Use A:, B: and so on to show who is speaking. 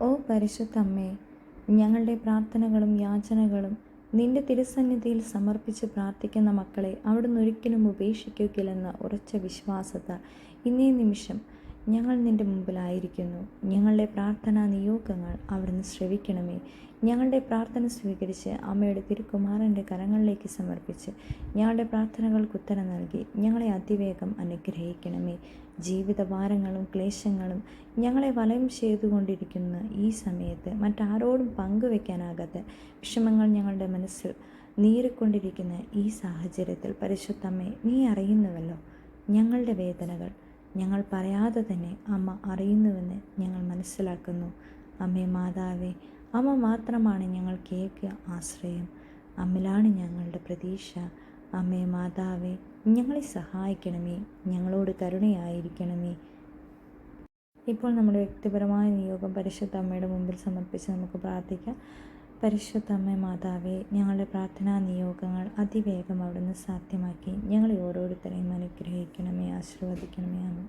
A: ഓ പരിശുദ്ധമ്മേ ഞങ്ങളുടെ പ്രാർത്ഥനകളും യാചനകളും നിന്റെ തിരുസന്നിധിയിൽ സമർപ്പിച്ച് പ്രാർത്ഥിക്കുന്ന മക്കളെ അവിടുന്ന് ഒരിക്കലും ഉപേക്ഷിക്കുകയില്ലെന്ന ഉറച്ച വിശ്വാസത ഇന്നേ നിമിഷം ഞങ്ങൾ നിന്റെ മുമ്പിലായിരിക്കുന്നു. ഞങ്ങളുടെ പ്രാർത്ഥനാ നിയോഗങ്ങൾ അവിടുന്ന് ശ്രവിക്കണമേ. ഞങ്ങളുടെ പ്രാർത്ഥന സ്വീകരിച്ച് അമ്മയുടെ തിരുക്കുമാരന്റെ കരങ്ങളിലേക്ക് സമർപ്പിച്ച് ഞങ്ങളുടെ പ്രാർത്ഥനകൾക്ക് ഉത്തരം നൽകി ഞങ്ങളെ അതിവേഗം അനുഗ്രഹിക്കണമേ. ജീവിതഭാരങ്ങളും ക്ലേശങ്ങളും ഞങ്ങളെ വലയം ചെയ്തുകൊണ്ടിരിക്കുന്ന ഈ സമയത്ത് മറ്റാരോടും പങ്കുവെക്കാനാകാത്ത വിഷമങ്ങൾ ഞങ്ങളുടെ മനസ്സിൽ നീറിക്കൊണ്ടിരിക്കുന്ന ഈ സാഹചര്യത്തിൽ പരിശുദ്ധമ്മേ നീ അറിയുന്നുവല്ലോ ഞങ്ങളുടെ വേദനകൾ. ഞങ്ങൾ പറയാതെ തന്നെ അമ്മ അറിയുന്നുവെന്ന് ഞങ്ങൾ മനസ്സിലാക്കുന്നു. അമ്മേ മാതാവേ അമ്മ മാത്രമാണ് ഞങ്ങൾക്ക് ഏക ആശ്രയം. അമ്മിലാണ് ഞങ്ങളുടെ പ്രതീക്ഷ. അമ്മേ മാതാവേ ഞങ്ങളെ സഹായിക്കണമേ. ഞങ്ങളോട് കരുണയായിരിക്കണമേ. ഇപ്പോൾ നമ്മുടെ വ്യക്തിപരമായ നിയോഗം പരിശുദ്ധ അമ്മയുടെ മുമ്പിൽ സമർപ്പിച്ച് നമുക്ക് പ്രാർത്ഥിക്കാം. പരിശുദ്ധ അമ്മ മാതാവേ ഞങ്ങളുടെ പ്രാർത്ഥനാ നിയോഗങ്ങൾ അതിവേഗം അവിടുന്ന് സാധ്യമാക്കി ഞങ്ങളെ ഓരോരുത്തരെയും അനുഗ്രഹിക്കണമേ ആശീർവദിക്കണമേ അമ്മ